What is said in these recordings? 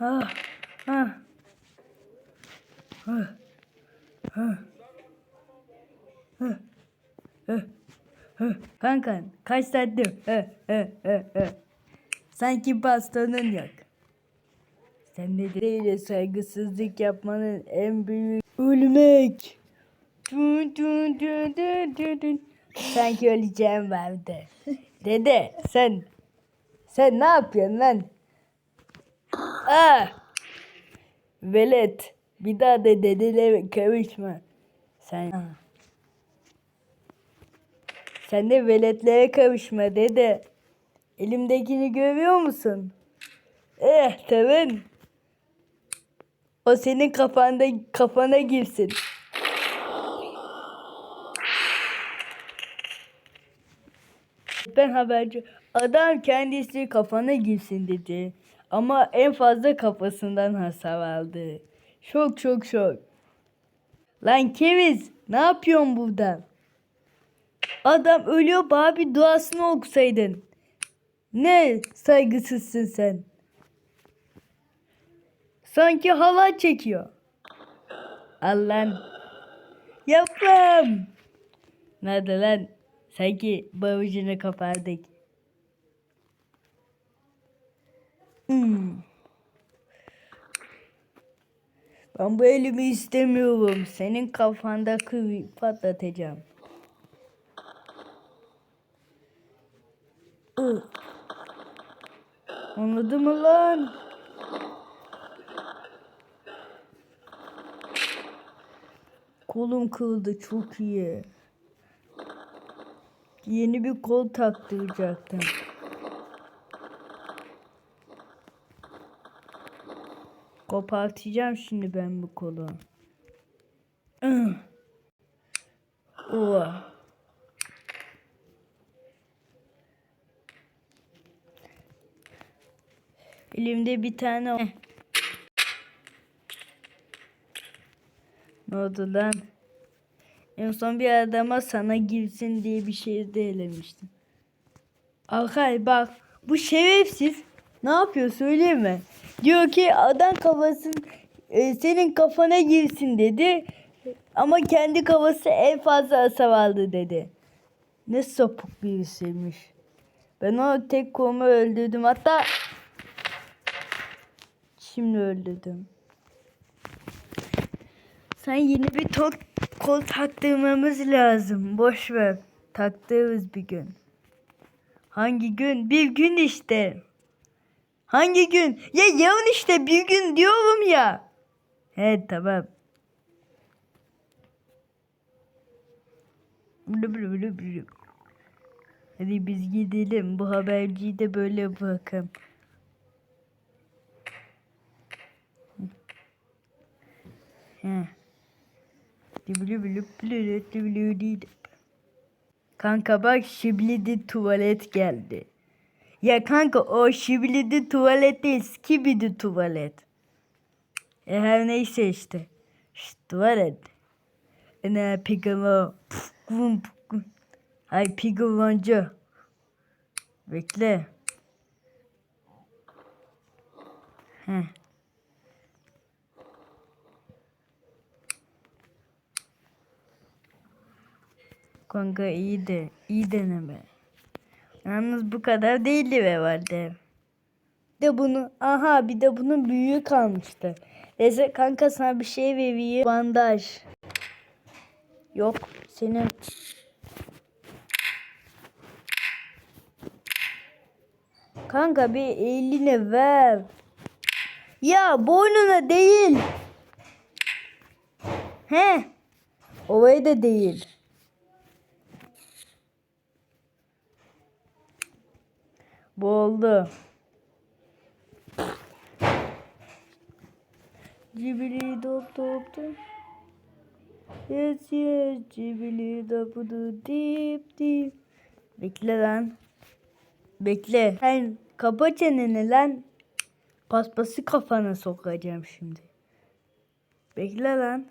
Ah. Ah, ah. Ah, ah, ah. Kanka kaç saattir? Ah, ah, ah, ah. Sanki bastonun yok. Sen de değil saygısızlık yapmanın en büyük ölmek. Dun dun dun dun dun dun. Sanki öleceğim vardı. Dede sen sen ne yapıyorsun lan? Ah! Velet bir daha da dedeyle kavuşma. Sen sen de veletlere kavuşma dede. Elimdekini görüyor musun? Eh tamam. O senin kafanda kafana girsin. Ben haberci. Adam kendisi kafana girsin dedi. Ama en fazla kafasından hasar aldı. Şok şok şok. Lan Keviz ne yapıyorsun burada? Adam ölüyor bir duasını okusaydın. Ne saygısızsın sen. Sanki halay çekiyor. Allah'ın. Yapmam. Nerede lan? Sanki bavucunu kopardık. Hmm. Ben bu elimi istemiyorum. Senin kafandaki patlatacağım. Ih. Anladın mı lan? Kolum kırıldı çok iyi. Yeni bir kol taktıracaktım. Kopartacağım şimdi ben bu kolu. Ih. Oh. Elimde bir tane... ne oldu lan? En son bir adama sana girsin diye bir şey de elemiştim. Akay bak bu şerefsiz ne yapıyor söyleyeyim mi? Diyor ki adam kafasın e, senin kafana girsin dedi. Ama kendi kafası en fazla hasar aldı dedi. Ne sapık birisiymiş. Ben o tek kolumu öldürdüm. Hatta şimdi öldürdüm. Sen yeni bir tok kol taktırmamız lazım. Boş ver. Taktırırız bir gün. Hangi gün? Bir gün işte. Hangi gün? Ya yarın işte bir gün diyorum ya. He tamam. Hadi biz gidelim. Bu haberciyi de böyle bırakalım. Kanka bak şiblidi tuvalet geldi. Ya kanka o şiblidi tuvalet değil skibidi tuvalet. E her neyse işte. Şşt tuvalet. E ne vum. Ay pigavancı. Bekle. Heh. Kanka iyi de iyi deneme. Yalnız bu kadar değildi be vardı. Bir de bunu aha bir de bunun büyüğü kalmıştı. Neyse kanka sana bir şey vereyim. Bandaj. Yok senin Kanka bir eline ver. Ya boynuna değil. He. Ovaya da değil. Oldu. Cibili dop dop dop. Yes yes cibili dop dop dip dip. Bekle lan. Bekle. Sen kapa çeneni lan. Paspası kafana sokacağım şimdi. Bekle lan.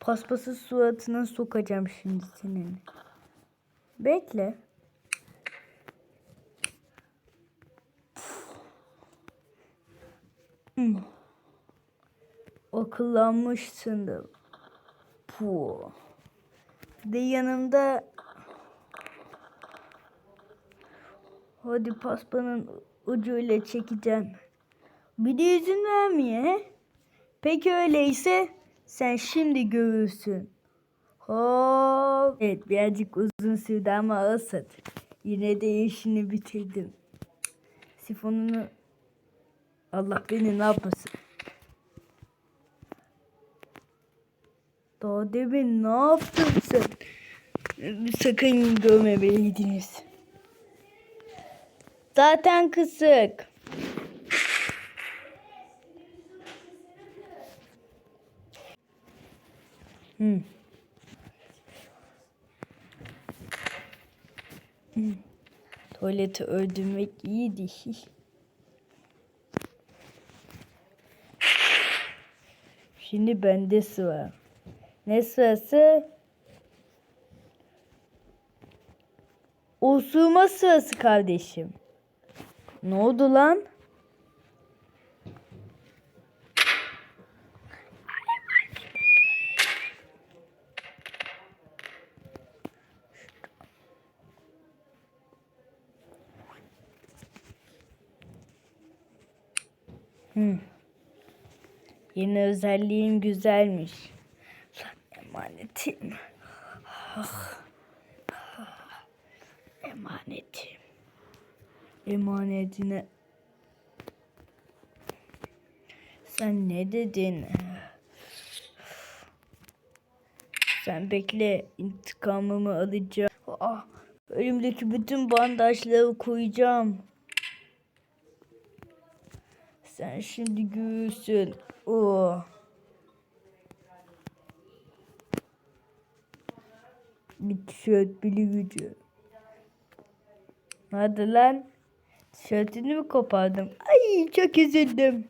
Paspası suratına sokacağım şimdi senin. Bekle. Akıllanmışsındır. Puh. De yanımda Hadi paspanın ucuyla çekeceğim. Bir de izin vermiyor? Peki öyleyse sen şimdi görürsün. Hop. Evet birazcık uzun sürdü ama olsun. Yine de işini bitirdim. Sifonunu Allah beni ne yapmasın. Daha demin ne yaptın sen? Sakın görmemeliydiniz. Zaten kısık. Hmm. Hmm. Tuvaleti öldürmek iyiydi. Şimdi bende sıra. Ne sırası? Osurma sırası kardeşim. Ne oldu lan? Hmm. Yeni özelliğin güzelmiş. Lan emanetim. Ah. Ah. Emanetim. Emanetine. Sen ne dedin? Sen bekle intikamımı alacağım. Ah, elimdeki bütün bandajları koyacağım. Sen şimdi görürsün. Oh. Bir tişört bili gücü. Hadi lan. Tişörtünü mü kopardım? Ay çok üzüldüm.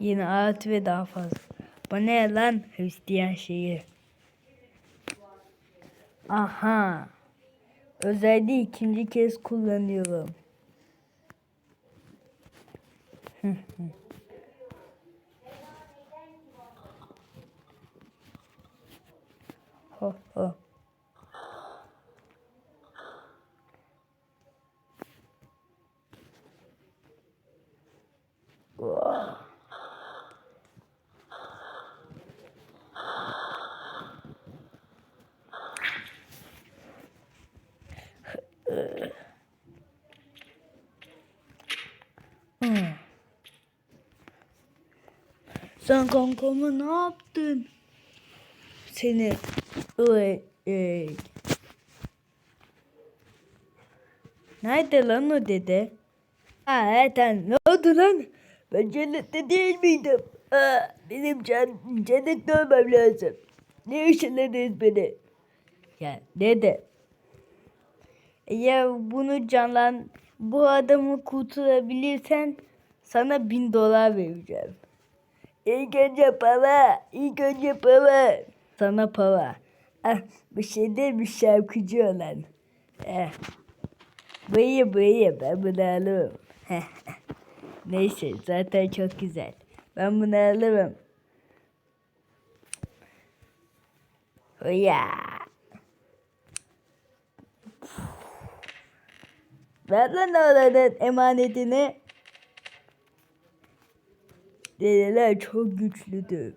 Yine artı ve daha fazla. Bu ne lan Hristiyan şeyi? Aha. Özelliği ikinci kez kullanıyorum. Ho ho. Whoa. Hmm. Sen kankama ne yaptın? Seni Oy, ey. Nerede lan o dede? Ha Ertan ne oldu lan? Ben cennette değil miydim? Aa, benim can, cennette olmam lazım. Ne ışınladınız beni? Ya dede. Ya bunu canlan bu adamı kurtarabilirsen sana bin dolar vereceğim. İlk önce para, ilk önce para. Sana para. Ah, bu şey demiş şarkıcı olan. Eh. Bıyı bıyı ben bunu alırım. Neyse zaten çok güzel. Ben bunu alırım. Ya. Ver lan oranın emanetini. Dedeler çok güçlüdür.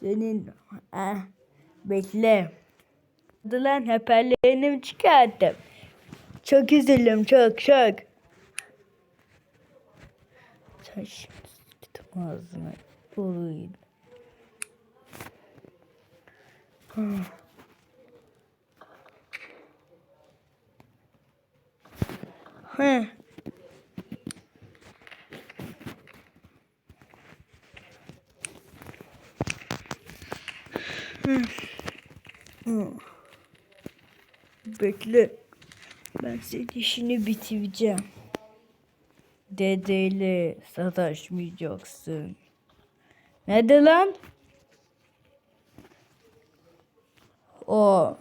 Senin ah, bekle. Lan mü çıkarttım? Çok üzüldüm çok çok. Sen şimdi sıktım ağzına. Oy. Heh. Bekle. Ben senin işini bitireceğim. Dedeyle sataşmayacaksın. Ne de lan? O.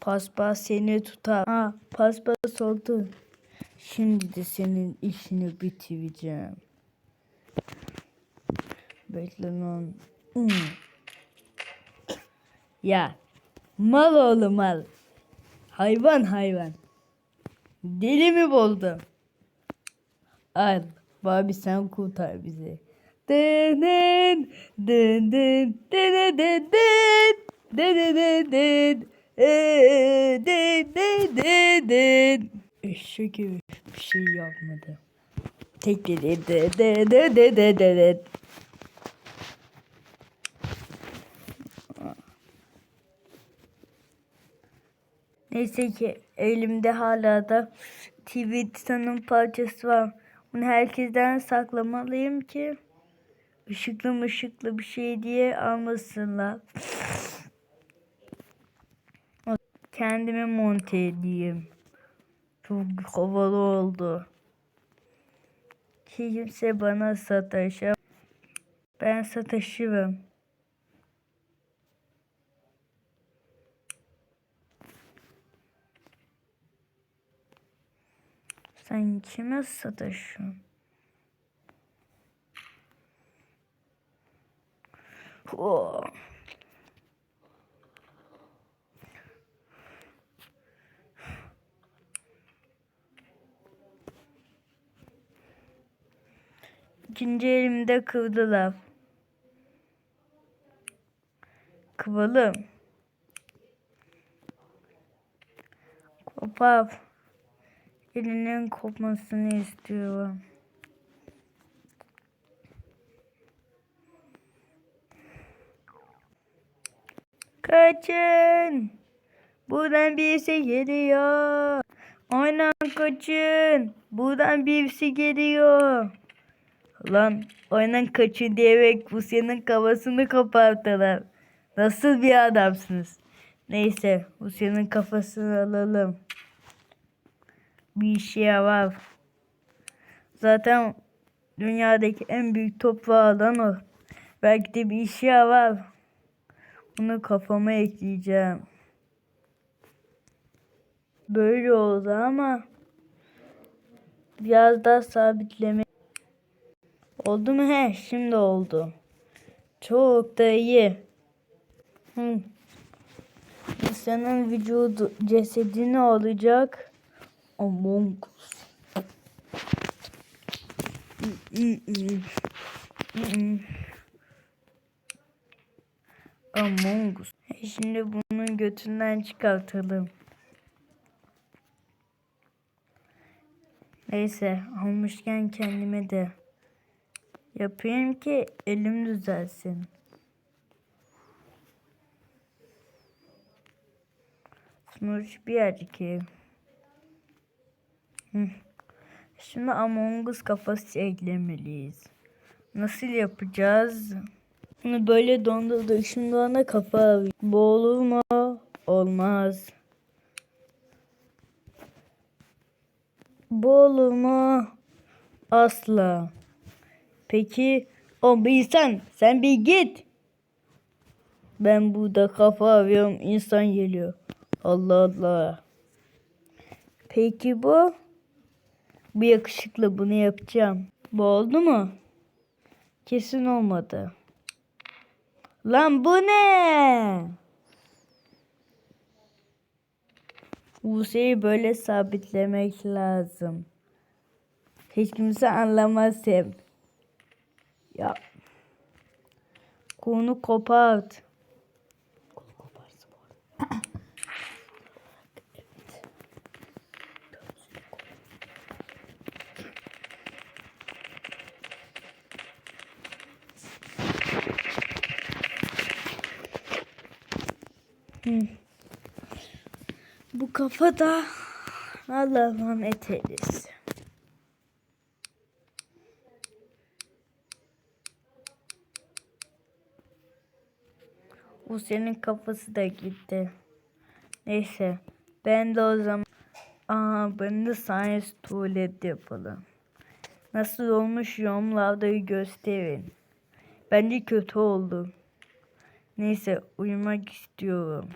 Paspas seni tutar. Ha paspas oldu. Şimdi de senin işini bitireceğim. Bekle lan. Hmm. Ya mal oğlu mal. Hayvan hayvan. Deli mi buldum? Al. Babi sen kurtar bizi. Dın dın dın dın dın dın dın dın dın dın dın Ee, dın dın dın dın. Eşek gibi bir şey yapmadı. Tek dedi de de de de de de de. Neyse ki elimde hala da TV Titan'ın parçası var. Bunu herkesten saklamalıyım ki ışıklı ışıklı bir şey diye almasınlar. Kendime monte edeyim. Çok havalı oldu. Kimse bana sataşa. Ben sataşırım. Sen kime sataşıyorsun? İkinci elimde kıvdılar. Kıvalım. Kopar. Elinin kopmasını istiyorum. Kaçın. Buradan birisi geliyor. Aynen kaçın. Buradan birisi geliyor. Lan aynen kaçın diyerek bu senin kafasını koparttılar. Nasıl bir adamsınız? Neyse bu senin kafasını alalım. Bir işe yarar. Zaten dünyadaki en büyük toprağı alan o. Belki de bir işe yarar. Bunu kafama ekleyeceğim. Böyle oldu ama biraz daha sabitleme. Oldu mu? He, şimdi oldu. Çok da iyi. Hı. İnsanın vücudu, cesedi ne olacak? Among Us. Among Us. E, Şimdi bunun götünden çıkartalım. Neyse almışken kendime de yapayım ki elim düzelsin. Sonuç bir erkeğim. Şimdi Among Us kafası eklemeliyiz. Nasıl yapacağız? Bunu böyle dondurduk. Şimdi ona kafa olur mu? Olmaz. Bu olur mu? Asla. Peki o bir insan. Sen bir git. Ben burada kafa arıyorum. insan geliyor. Allah Allah. Peki bu? Bu yakışıklı bunu yapacağım. Bu oldu mu? Kesin olmadı. Lan bu ne? Bu şeyi böyle sabitlemek lazım. Hiç kimse anlamaz hem. Ya. Konu kopart. Bu kafada Allah'a emanet eylesin. O senin kafası da gitti. Neyse. Ben de o zaman Aa, ben de science tuvalet yapalım. Nasıl olmuş yorumlarda gösterin. Bence kötü oldu. Neyse uyumak istiyorum.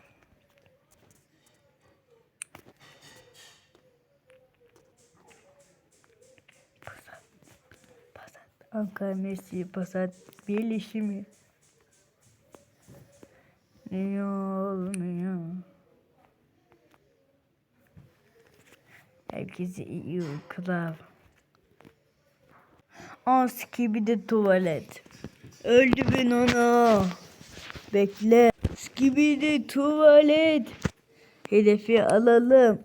Ankara Messi Passat birleşimi. Niye olmuyor? Herkese iyi uykular. Aski bir de tuvalet. Öldü ben onu. Bekle. Skibidi tuvalet. Hedefi alalım.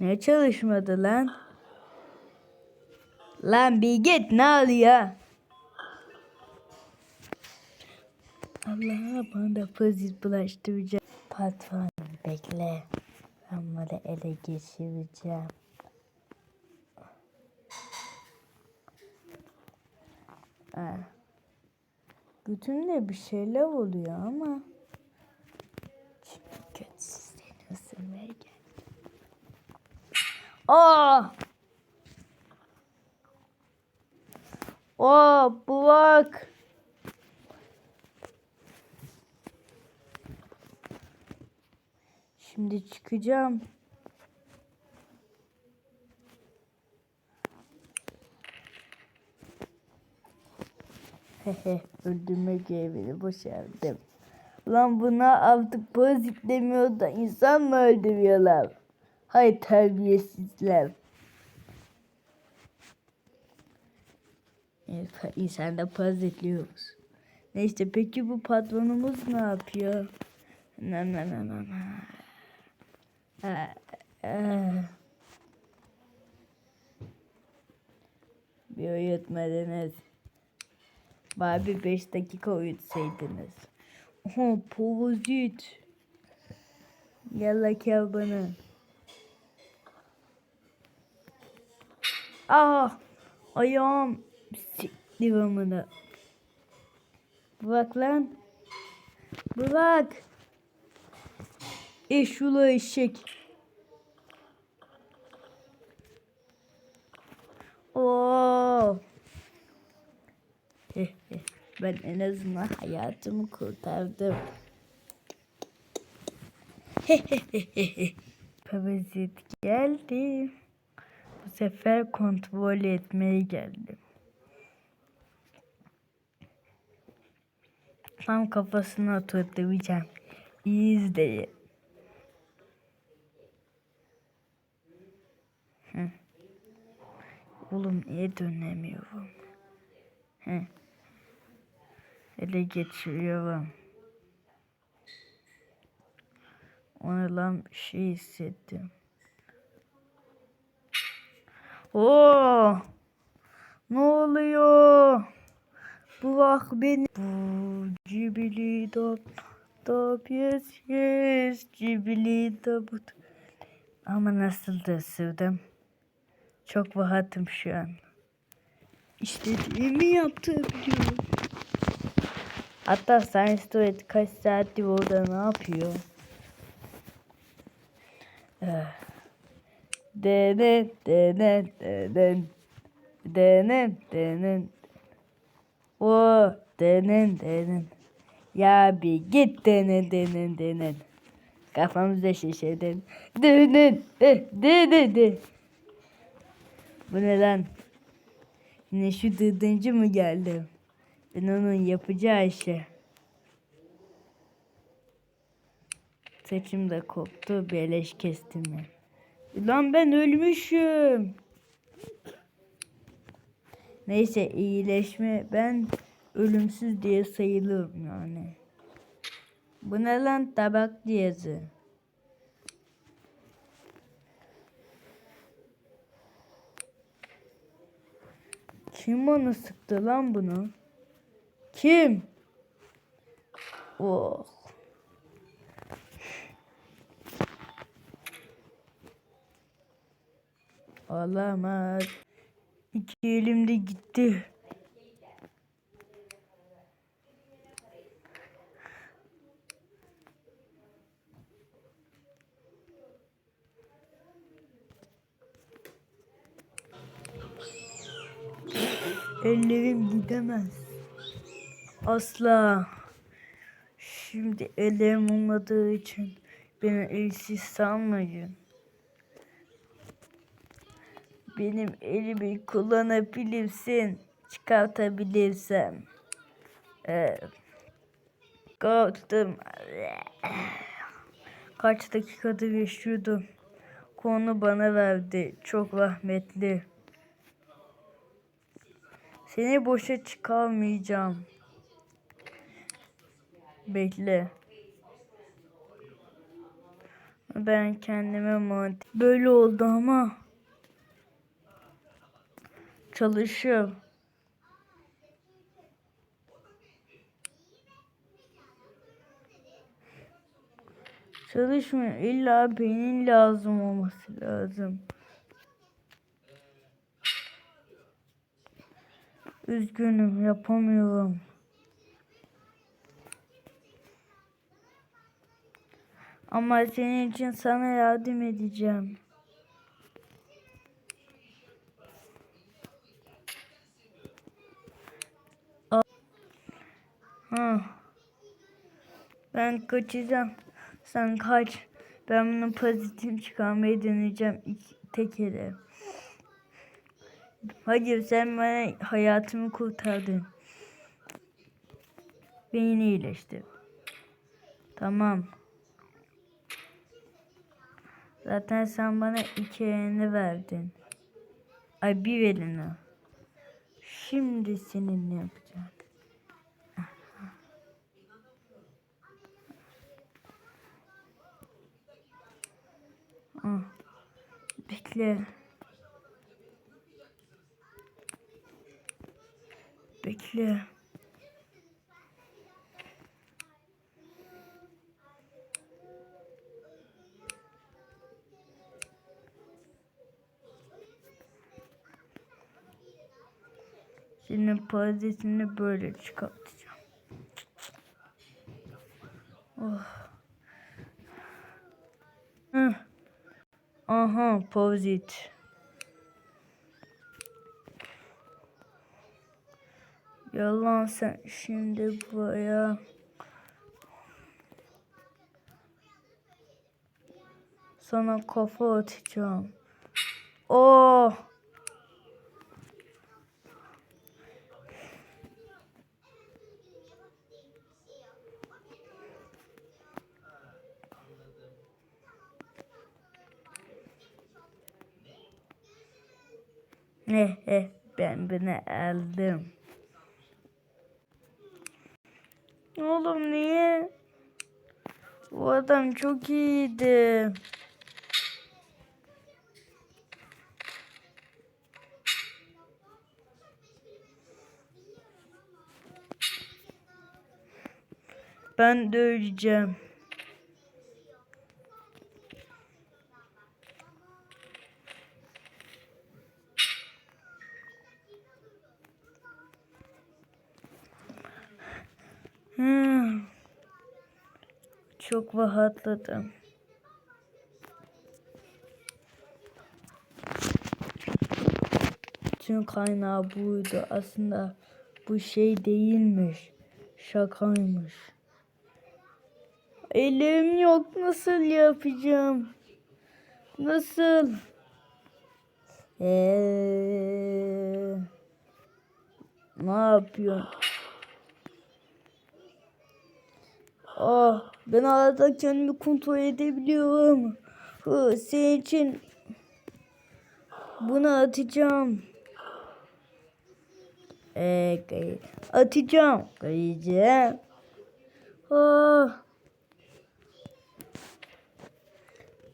Ne çalışmadı lan? Lan bir git ne oluyor? Allah bana da pozitif bulaştıracak. Patron bekle. Ben bunu ele geçireceğim. Ha. Bütünde bir şeyler oluyor ama. Şimdi kötü seni ısırmaya geldim. Aa! Aa, bu bak. Şimdi çıkacağım. Hehe öldürme görevini başardım. Lan buna artık pozitif demiyor da insan mı öldürüyorlar? Hay terbiyesizler. Evet, insan da pozitifliyoruz. Neyse peki bu patronumuz ne yapıyor? Na na na na na. Aa, aa. Bir uyutmadınız. Bari bir beş dakika uyutsaydınız. Oha povozit. Yalla gel bana. Ah ayağım siktir amına. Bırak lan. Bırak. Eşula eşek. Oo. ben en azından hayatımı kurtardım. Parazit geldi. Sefer kontrol etmeye geldim. Tam kafasına oturtacağım. İyi izleyin. Hı. Oğlum niye dönemiyorum? Ele geçiriyorum. Ona lan bir şey hissettim. Oo! Ne oluyor? Bu bak beni. Bu cibili dop dop yes yes cibili dop. Ama nasıl da ısırdım. Çok rahatım şu an. İstediğimi yaptırabiliyorum. Hatta Science Tuvalet kaç saattir orada ne yapıyor? Eh. Denen denen denen denen denen o denen denen ya bir git denen denen denen kafamızda şişeden denen de de de bu ne lan? Yine şu dıdıncı mı geldi? Ben onun yapacağı işe. Saçım da koptu beleş kestim ben. Lan ben ölmüşüm. Neyse iyileşme ben ölümsüz diye sayılırım yani. Bu ne lan tabak diyezi. Kim bana sıktı lan bunu? Kim? Oh. Olamaz. İki elimde gitti. Ellerim gidemez. Asla. Şimdi ellerim olmadığı için beni elsiz sanmayın. Benim elimi kullanabilirsin. Çıkartabilirsem. Korktum. Kaç dakikadır yaşıyordum. Konu bana verdi. Çok rahmetli. Seni boşa çıkarmayacağım. Bekle. Ben kendime mont böyle oldu ama çalışıyor. Çalışmıyor. İlla beyin lazım olması lazım. Üzgünüm yapamıyorum. Ama senin için sana yardım edeceğim. Ha. Ben kaçacağım. Sen kaç. Ben bunu pozitif çıkarmayı deneyeceğim tek ele. Hayır sen bana hayatımı kurtardın. Beni iyileştir. Tamam. Zaten sen bana iki elini verdin. Ay bir elini. Şimdi seninle yapacağım. Bekle. Bekle. Şimdi parazitini böyle çıkartacağım. Oh. Hı. Aha parazit. Yalan sen şimdi buraya. Sana kafa atacağım. Oh. Eh eh ben bunu aldım. Oğlum niye? Bu adam çok iyiydi. Ben de. Hmm. Çok rahatladım. Tüm kaynağı buydu. Aslında bu şey değilmiş. Şakaymış. Elim yok. Nasıl yapacağım? Nasıl? Eee, ne yapıyorsun? Ah, ben arada kendimi kontrol edebiliyorum. Hı, senin için bunu atacağım. Ee, atacağım. Kayacağım. Ah.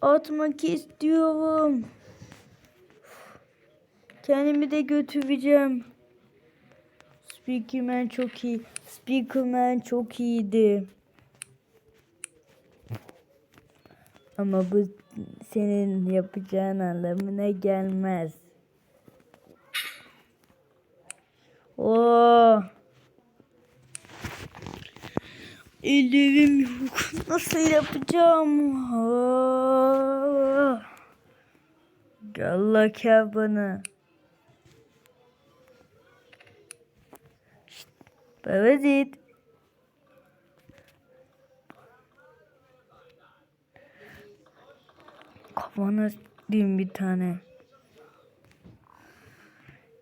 Atmak istiyorum. Kendimi de götüreceğim. Speakerman çok iyi. Speakerman çok iyiydi. Ama bu senin yapacağın anlamına gelmez. Oo. Ellerim yok. Nasıl yapacağım? Oo. Allah gel bana. Şşt, Parazit. Kafana diyeyim bir tane.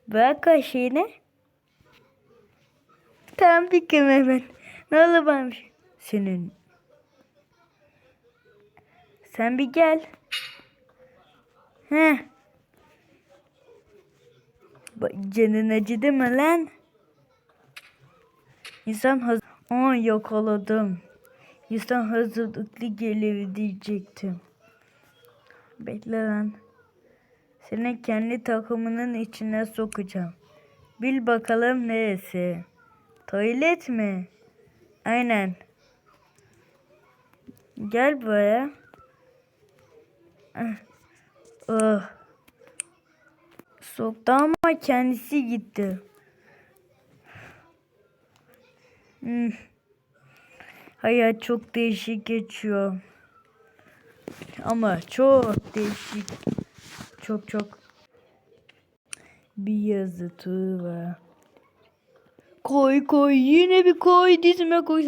Bırak kaşığını. Tamam fikrim hemen. Ne olur şey- Senin. Sen bir gel. Heh. Canın acıdı mı lan? İnsan haz... Aa yakaladım. İnsan hazırlıklı gelir diyecektim. Bekle lan. Seni kendi takımının içine sokacağım. Bil bakalım neresi? Tuvalet mi? Aynen. Gel buraya. Ah. Oh. Soktu ama kendisi gitti. Hmm. Hayat çok değişik geçiyor. Ama çok değişik. Çok çok. Bir yazı turu var. Koy koy yine bir koy dizime koy.